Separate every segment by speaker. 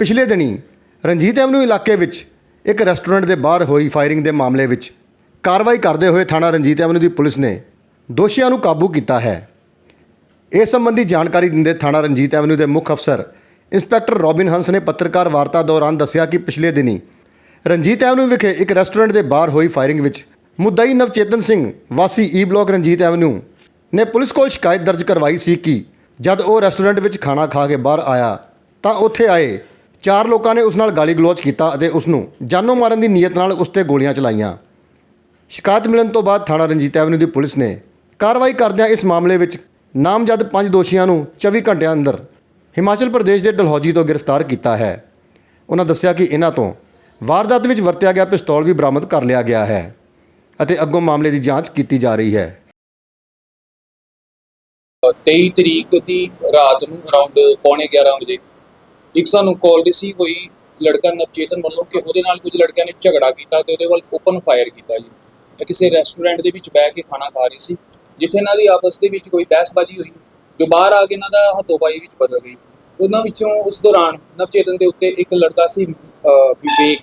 Speaker 1: ਪਿਛਲੇ ਦਿਨੀ ਰਣਜੀਤ ਐਵਨਿਊ ਇਲਾਕੇ ਵਿੱਚ ਇੱਕ ਰੈਸਟੋਰੈਂਟ ਦੇ ਬਾਹਰ ਹੋਈ ਫਾਇਰਿੰਗ ਦੇ ਮਾਮਲੇ ਵਿੱਚ ਕਾਰਵਾਈ ਕਰਦੇ ਹੋਏ ਥਾਣਾ ਰਣਜੀਤ ਐਵਨਿਊ ਦੀ ਪੁਲਿਸ ਨੇ ਦੋਸ਼ੀਆਂ ਨੂੰ ਕਾਬੂ ਕੀਤਾ ਹੈ। ਇਸ ਸੰਬੰਧੀ ਜਾਣਕਾਰੀ ਦਿੰਦੇ ਥਾਣਾ ਰਣਜੀਤ ਐਵਨਿਊ ਦੇ ਮੁੱਖ ਅਫਸਰ ਇੰਸਪੈਕਟਰ ਰੋਬਿਨ ਹੰਸ ਨੇ ਪੱਤਰਕਾਰ ਵਾਰਤਾ ਦੌਰਾਨ ਦੱਸਿਆ ਕਿ ਪਿਛਲੇ ਦਿਨੀ ਰਣਜੀਤ ਐਵਨਿਊ ਵਿਖੇ ਇੱਕ ਰੈਸਟੋਰੈਂਟ ਦੇ ਬਾਹਰ ਹੋਈ ਫਾਇਰਿੰਗ ਵਿੱਚ ਮੁੱਦਈ ਨਵਚੇਤਨ ਸਿੰਘ ਵਾਸੀ ਈ ਬਲਾਕ ਰਣਜੀਤ ਐਵਨਿਊ ਨੇ ਪੁਲਿਸ ਕੋਲ ਸ਼ਿਕਾਇਤ ਦਰਜ ਕਰਵਾਈ ਸੀ ਕਿ ਜਦ ਉਹ ਰੈਸਟੋਰੈਂਟ ਵਿੱਚ ਖਾਣਾ ਖਾ ਕੇ ਬਾਹਰ ਆਇਆ ਤਾਂ ਉੱਥੇ ਆਏ ਚਾਰ ਲੋਕਾਂ ਨੇ ਉਸ ਨਾਲ ਗਾਲੀ ਗਲੋਚ ਕੀਤਾ ਅਤੇ ਉਸ ਨੂੰ ਜਾਨੋਂ ਮਾਰਨ ਦੀ ਨੀਅਤ ਨਾਲ ਉਸ ਤੇ ਗੋਲੀਆਂ ਚਲਾਈਆਂ। ਸ਼ਿਕਾਇਤ ਮਿਲਣ ਤੋਂ ਬਾਅਦ ਥਾਣਾ ਰਣਜੀਤ ਐਵਨਿਊ ਦੀ ਪੁਲਿਸ ਨੇ ਕਾਰਵਾਈ ਕਰਦਿਆਂ ਇਸ ਮਾਮਲੇ ਵਿੱਚ ਨਾਮਜ਼ਦ ਪੰਜ ਦੋਸ਼ੀਆਂ ਨੂੰ 24 ਘੰਟਿਆਂ ਅੰਦਰ ਹਿਮਾਚਲ ਪ੍ਰਦੇਸ਼ ਦੇ ਡਲਹੌਜੀ ਤੋਂ ਗ੍ਰਿਫਤਾਰ ਕੀਤਾ ਹੈ। ਉਹਨਾਂ ਦੱਸਿਆ ਕਿ ਇਹਨਾਂ ਤੋਂ ਵਾਰਦਾਤ ਵਿੱਚ ਵਰਤਿਆ ਗਿਆ ਪਿਸਤੌਲ ਵੀ ਬਰਾਮਦ ਕਰ ਲਿਆ ਗਿਆ ਹੈ ਅਤੇ ਅੱਗੋਂ ਮਾਮਲੇ ਦੀ ਜਾਂਚ ਕੀਤੀ ਜਾ ਰਹੀ ਹੈ।
Speaker 2: 23 ਤਰੀਕ ਦੀ ਰਾਤ ਨੂੰ ਅਰਾਊਂਡ ਪੌਣੇ 11 ਵਜੇ ਇੱਕ ਸਾਨੂੰ ਕਾਲ ਰਿਸੀਵ ਹੋਈ ਲੜਕਾ ਨਵਚੇਤਨ ਵੱਲੋਂ ਕਿ ਉਹਦੇ ਨਾਲ ਕੁਝ ਲੜਕਿਆਂ ਨੇ ਝਗੜਾ ਕੀਤਾ ਤੇ ਉਹਦੇ ਵੱਲ ਓਪਨ ਫਾਇਰ ਕੀਤਾ ਜੀ। ਇਹ ਕਿਸੇ ਰੈਸਟੋਰੈਂਟ ਦੇ ਵਿੱਚ ਬਹਿ ਕੇ ਖਾਣਾ ਖਾ ਰਹੀ ਸੀ, ਜਿੱਥੇ ਇਹਨਾਂ ਦੀ ਆਪਸ ਦੇ ਵਿੱਚ ਕੋਈ ਬਹਿਸਬਾਜ਼ੀ ਹੋਈ ਜੋ ਬਾਹਰ ਆ ਕੇ ਇਹਨਾਂ ਦਾ ਹੱਥੋਂਬਾਈ ਵਿੱਚ ਬਦਲ ਗਈ। ਉਹਨਾਂ ਵਿੱਚੋਂ ਉਸ ਦੌਰਾਨ ਨਵਚੇਤਨ ਦੇ ਉੱਤੇ ਇੱਕ ਲੜਕਾ ਸੀ ਵਿਵੇਕ,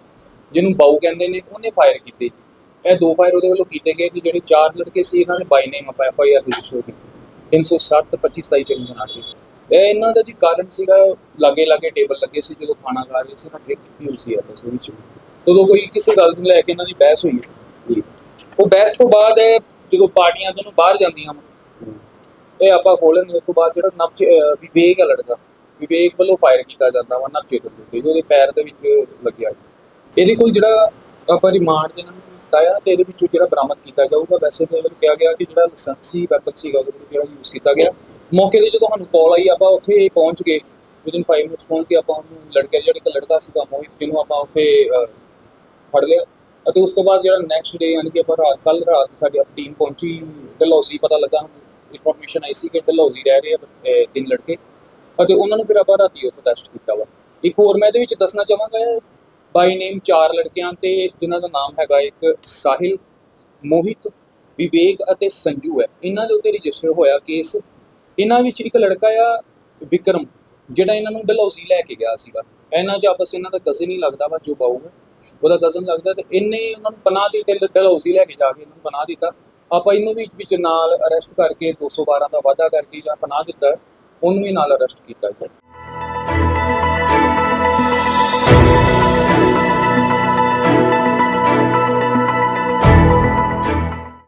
Speaker 2: ਜਿਹਨੂੰ ਬਾਊ ਕਹਿੰਦੇ ਨੇ, ਉਹਨੇ ਫਾਇਰ ਕੀਤੇ ਜੀ। ਇਹ ਦੋ ਫਾਇਰ ਉਹਦੇ ਵੱਲੋਂ ਕੀਤੇ ਗਏ ਕਿ ਜਿਹੜੇ ਚਾਰ ਲੜਕੇ ਸੀ, ਇਹਨਾਂ ਨੇ by name F I R register ਕੀਤੀ 307 25 27 ਚਲੀ ਜਾਣਾ ਸੀ ਇਹ ਇਹਨਾਂ ਦਾ ਜੀ ਕਾਰਨ ਸੀਗਾ ਲਾਗੇ ਲਾਗੇ ਟੇਬਲ ਲੱਗੇ ਸੀ ਜਦੋਂ ਖਾਣਾ ਖਾ ਰਹੇ ਸੀ ਨਾ ਬ੍ਰੇਕ ਕੀਤੀ ਹੋਈ ਸੀ ਆਪਸ ਦੇ ਵਿੱਚ? ਉਦੋਂ ਕੋਈ ਕਿਸੇ ਗੱਲ ਨੂੰ ਲੈ ਕੇ ਇਹਨਾਂ ਦੀ ਬਹਿਸ ਹੋਈ ਉਹ ਬਹਿਸ ਤੋਂ ਬਾਅਦ ਇਹ ਜਦੋਂ ਪਾਰਟੀਆਂ ਦੋਨੋਂ ਬਾਹਰ ਜਾਂਦੀਆਂ ਵਾ ਇਹ ਆਪਾਂ ਖੋਲਣ ਉਸ ਤੋਂ ਬਾਅਦ ਜਿਹੜਾ ਨਵ ਵਿਵੇਕ ਹੈ ਲੜਕਾ ਵਿਵੇਕ ਵੱਲੋਂ ਫਾਇਰ ਕੀਤਾ ਜਾਂਦਾ ਵਾ ਨਵਚੇਤਨ ਦੇ ਉਹਦੇ ਪੈਰ ਦੇ ਵਿੱਚ ਲੱਗਿਆ। ਇਹਦੇ ਕੋਲ ਜਿਹੜਾ ਆਪਾਂ ਰਿਮਾਂਡ ਦੇ ਨਾਲ ਕੀਤਾ ਆ ਤੇ ਇਹਦੇ ਵਿੱਚੋਂ ਜਿਹੜਾ ਬਰਾਮਦ ਕੀਤਾ ਜਾਊਗਾ ਵੈਸੇ ਤਾਂ ਇਹਨੂੰ ਕਿਹਾ ਗਿਆ ਕਿ ਜਿਹੜਾ ਲਾਇਸੈਂਸੀ ਵੈਪਨ ਸੀਗਾ ਵਿੱਚ ਜਿਹੜਾ ਯੂਜ਼ ਕੀਤਾ ਗਿਆ। ਮੌਕੇ ਤੇ ਜਦੋਂ ਸਾਨੂੰ ਕਾਲ ਆਈ, ਆਪਾਂ ਉੱਥੇ ਪਹੁੰਚ ਗਏ। ਵਿਦਿਨ 5 ਮਿੰਟਸ ਪਹੁੰਚ ਕੇ ਆਪਾਂ ਉਹਨੂੰ ਲੜਕੇ, ਜਿਹੜਾ ਇੱਕ ਲੜਕਾ ਸੀਗਾ, ਮੋਹਿਤ, ਜਿਹਨੂੰ ਆਪਾਂ ਉੱਥੇ ਫੜ ਲਿਆ। ਅਤੇ ਉਸ ਤੋਂ ਬਾਅਦ ਜਿਹੜਾ ਨੈਕਸਟ ਡੇ ਯਾਨੀ ਕਿ ਆਪਾਂ ਰਾਤ ਕੱਲ ਰਾਤ ਸਾਡੀ ਆਪਣੀ ਟੀਮ ਪਹੁੰਚੀ, ਡਲਹੌਜ਼ੀ, ਪਤਾ ਲੱਗਾ ਇਨਫੋਰਮੇਸ਼ਨ ਆਈ ਸੀ ਕਿ ਡਲਹੌਜ਼ੀ ਰਹਿ ਰਹੇ ਆ ਤਿੰਨ ਲੜਕੇ। ਅਤੇ ਉਹਨਾਂ ਨੂੰ ਫਿਰ ਆਪਾਂ ਰਾਤੀ ਉੱਥੇ ਟੈਸਟ ਕੀਤਾ ਵਾ। ਇੱਕ ਹੋਰ ਮੈਂ ਇਹਦੇ ਵਿੱਚ ਦੱਸਣਾ ਚਾਹਾਂਗਾ ਬਾਈ ਨੇਮ ਚਾਰ ਲੜਕਿਆਂ ਤੇ ਜਿਨ੍ਹਾਂ ਦਾ ਨਾਮ ਹੈਗਾ ਇੱਕ ਸਾਹਿਲ, ਮੋਹਿਤ, ਵਿਵੇਕ ਅਤੇ ਸੰਜੂ ਹੈ। ਇਹਨਾਂ ਦੇ ਉੱਤੇ ਰਜਿਸਟਰ ਹੋਇਆ ਕੇਸ ਇਹਨਾਂ ਵਿੱਚ ਇੱਕ ਲੜਕਾ ਆ ਵਿਕਰਮ, ਜਿਹੜਾ ਇਹਨਾਂ ਨੂੰ ਡਲਹੌਜ਼ੀ ਲੈ ਕੇ ਗਿਆ ਸੀਗਾ। ਇਹਨਾਂ 'ਚ ਆਪਸ ਇਹਨਾਂ ਦਾ ਕਜ਼ਨ ਹੀ ਲੱਗਦਾ ਵਾ, ਜੋ ਬਾਊ ਉਹਦਾ ਕਜ਼ਨ ਲੱਗਦਾ ਤੇ ਇਹਨੇ ਉਹਨਾਂ ਨੂੰ ਪਨਾਹ ਦੀ ਡਲ- ਡਲਹੌਜ਼ੀ ਲੈ ਕੇ ਜਾ ਕੇ ਇਹਨਾਂ ਨੂੰ ਪਨਾਹ ਦਿੱਤਾ। ਆਪਾਂ ਇਹਨੂੰ ਵੀ ਵਿੱਚ ਨਾਲ ਅਰੈਸਟ ਕਰਕੇ 212 ਦਾ ਵਾਅਦਾ ਕਰਕੇ ਜਾਂ ਪਨਾਹ ਦਿੱਤਾ, ਉਹਨੂੰ ਵੀ ਨਾਲ ਅਰੈਸਟ ਕੀਤਾ ਗਿਆ।